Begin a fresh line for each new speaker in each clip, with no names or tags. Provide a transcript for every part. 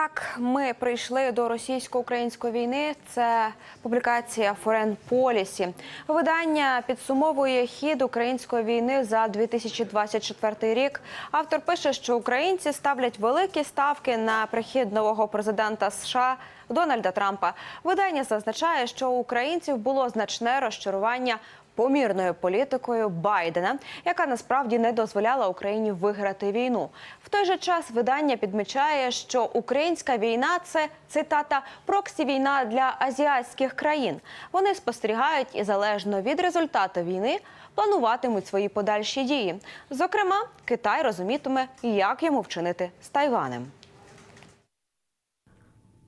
Як ми прийшли до російсько-української війни? Це публікація Foreign Policy. Видання підсумовує хід української війни за 2024 рік. Автор пише, що українці ставлять великі ставки на прихід нового президента США Дональда Трампа. Видання зазначає, що у українців було значне розчарування помірною політикою Байдена, яка насправді не дозволяла Україні виграти війну. В той же час видання підмічає, що українська війна це цитата проксі війна для азіатських країн. Вони спостерігають і залежно від результату війни плануватимуть свої подальші дії. Зокрема, Китай розумітиме, як йому вчинити з Тайванем.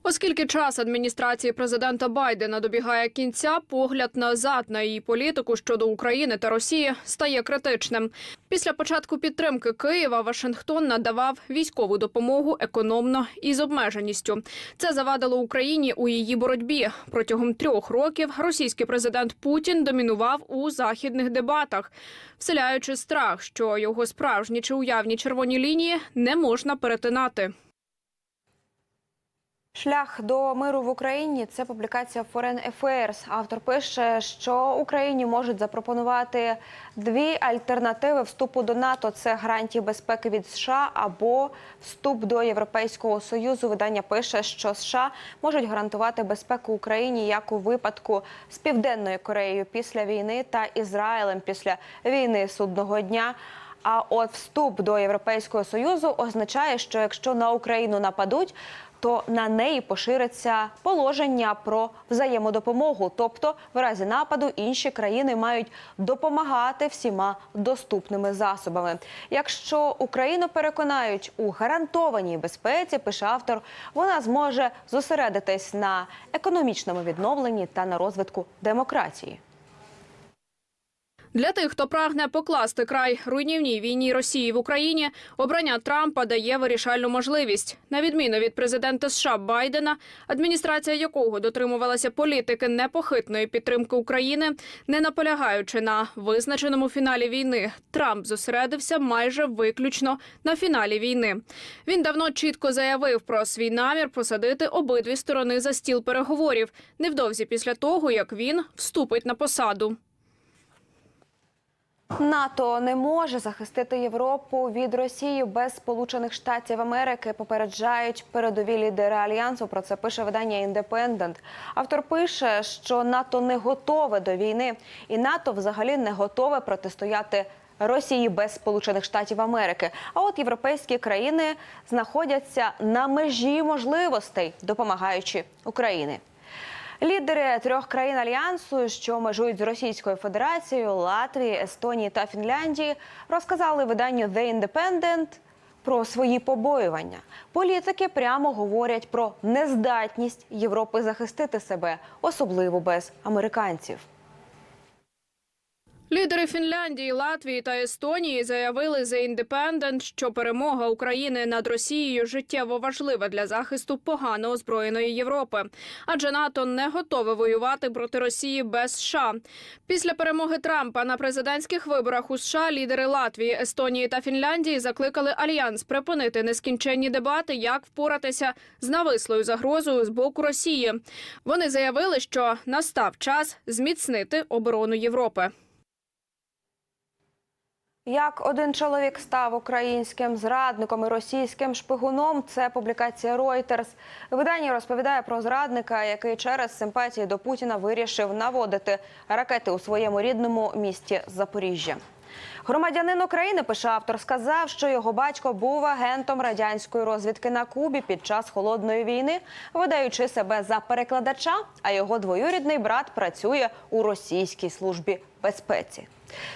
Оскільки час адміністрації президента Байдена добігає кінця, погляд назад на її політику щодо України та Росії стає критичним. Після початку підтримки Києва Вашингтон надавав військову допомогу економно і з обмеженістю. Це завадило Україні у її боротьбі. Протягом трьох років російський президент Путін домінував у західних дебатах, вселяючи страх, що його справжні чи уявні червоні лінії не можна перетинати.
Шлях до миру в Україні це публікація Foreign Affairs. Автор пише, що Україні можуть запропонувати дві альтернативи вступу до НАТО: це гарантії безпеки від США або вступ до Європейського союзу. Видання пише, що США можуть гарантувати безпеку Україні як у випадку з Південною Кореєю після війни та Ізраїлем після війни судного дня. А от вступ до Європейського союзу означає, що якщо на Україну нападуть, то на неї пошириться положення про взаємодопомогу. Тобто, в разі нападу інші країни мають допомагати всіма доступними засобами. Якщо Україну переконають у гарантованій безпеці, пише автор, вона зможе зосередитись на економічному відновленні та на розвитку демократії.
Для тих, хто прагне покласти край руйнівній війні Росії в Україні, обрання Трампа дає вирішальну можливість. На відміну від президента США Байдена, адміністрація якого дотримувалася політики непохитної підтримки України, не наполягаючи на визначеному фіналі війни, Трамп зосередився майже виключно на фіналі війни. Він давно чітко заявив про свій намір посадити обидві сторони за стіл переговорів невдовзі після того, як він вступить на посаду.
НАТО не може захистити Європу від Росії без Сполучених Штатів Америки. Попереджають передові лідери альянсу. Про це пише видання Індепендент. Автор пише, що НАТО не готове до війни, і НАТО взагалі не готове протистояти. Росії без Сполучених Штатів Америки. А от європейські країни знаходяться на межі можливостей, допомагаючи Україні. Лідери трьох країн альянсу, що межують з Російською Федерацією, Латвії, Естонії та Фінляндії, розказали виданню The Independent про свої побоювання. Політики прямо говорять про нездатність Європи захистити себе, особливо без американців.
Лідери Фінляндії, Латвії та Естонії заявили The Independent, що перемога України над Росією життєво важлива для захисту погано озброєної Європи, адже НАТО не готове воювати проти Росії без США. Після перемоги Трампа на президентських виборах у США лідери Латвії, Естонії та Фінляндії закликали альянс припинити нескінченні дебати, як впоратися з навислою загрозою з боку Росії. Вони заявили, що настав час зміцнити оборону Європи.
Як один чоловік став українським зрадником і російським шпигуном, це публікація Reuters. Видання розповідає про зрадника, який через симпатії до Путіна вирішив наводити ракети у своєму рідному місті Запоріжжя. Громадянин України, пише автор, сказав, що його батько був агентом радянської розвідки на Кубі під час холодної війни, видаючи себе за перекладача. А його двоюрідний брат працює у російській службі безпеці.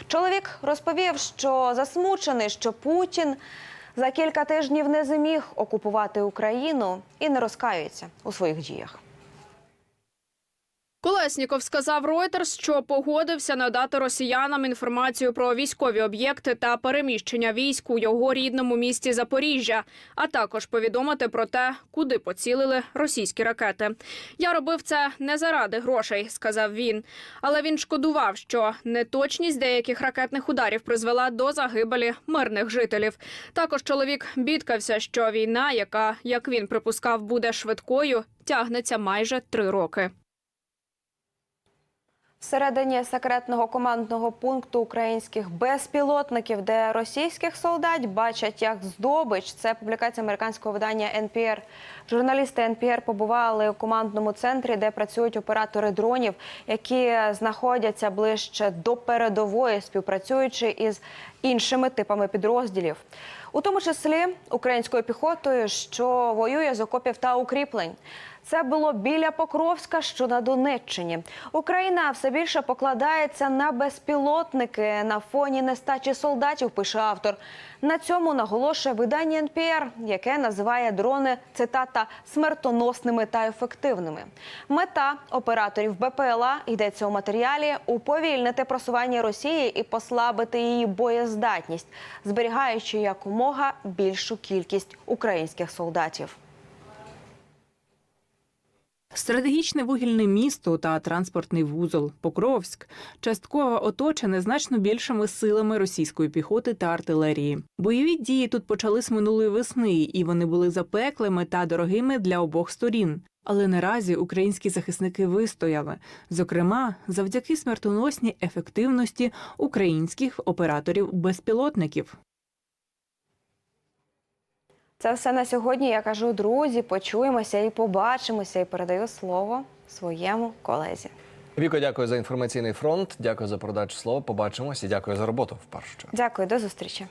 Чоловік розповів, що засмучений, що Путін за кілька тижнів не зміг окупувати Україну і не розкаюється у своїх діях.
Колесніков сказав Reuters, що погодився надати росіянам інформацію про військові об'єкти та переміщення військ у його рідному місті Запоріжжя, а також повідомити про те, куди поцілили російські ракети. Я робив це не заради грошей, сказав він. Але він шкодував, що неточність деяких ракетних ударів призвела до загибелі мирних жителів. Також чоловік бідкався, що війна, яка, як він припускав, буде швидкою, тягнеться майже три роки.
Всередині секретного командного пункту українських безпілотників, де російських солдат бачать як здобич. Це публікація американського видання NPR. Журналісти NPR побували у командному центрі, де працюють оператори дронів, які знаходяться ближче до передової, співпрацюючи із іншими типами підрозділів, у тому числі українською піхотою, що воює з окопів та укріплень. Це було біля Покровська, що на Донеччині. Україна все більше покладається на безпілотники на фоні нестачі солдатів. Пише автор. На цьому наголошує видання НПР, яке називає дрони цитата смертоносними та ефективними. Мета операторів БПЛА йдеться у матеріалі уповільнити просування Росії і послабити її боєздатність, зберігаючи якомога більшу кількість українських солдатів.
Стратегічне вугільне місто та транспортний вузол Покровськ частково оточене значно більшими силами російської піхоти та артилерії. Бойові дії тут почали з минулої весни, і вони були запеклими та дорогими для обох сторін. Але наразі українські захисники вистояли, зокрема завдяки смертоносній ефективності українських операторів безпілотників.
Це все на сьогодні. Я кажу, друзі, почуємося і побачимося. І передаю слово своєму колезі.
Віко, дякую за інформаційний фронт. Дякую за передачу слова. Побачимося. і дякую за роботу в першу чергу.
Дякую, до зустрічі.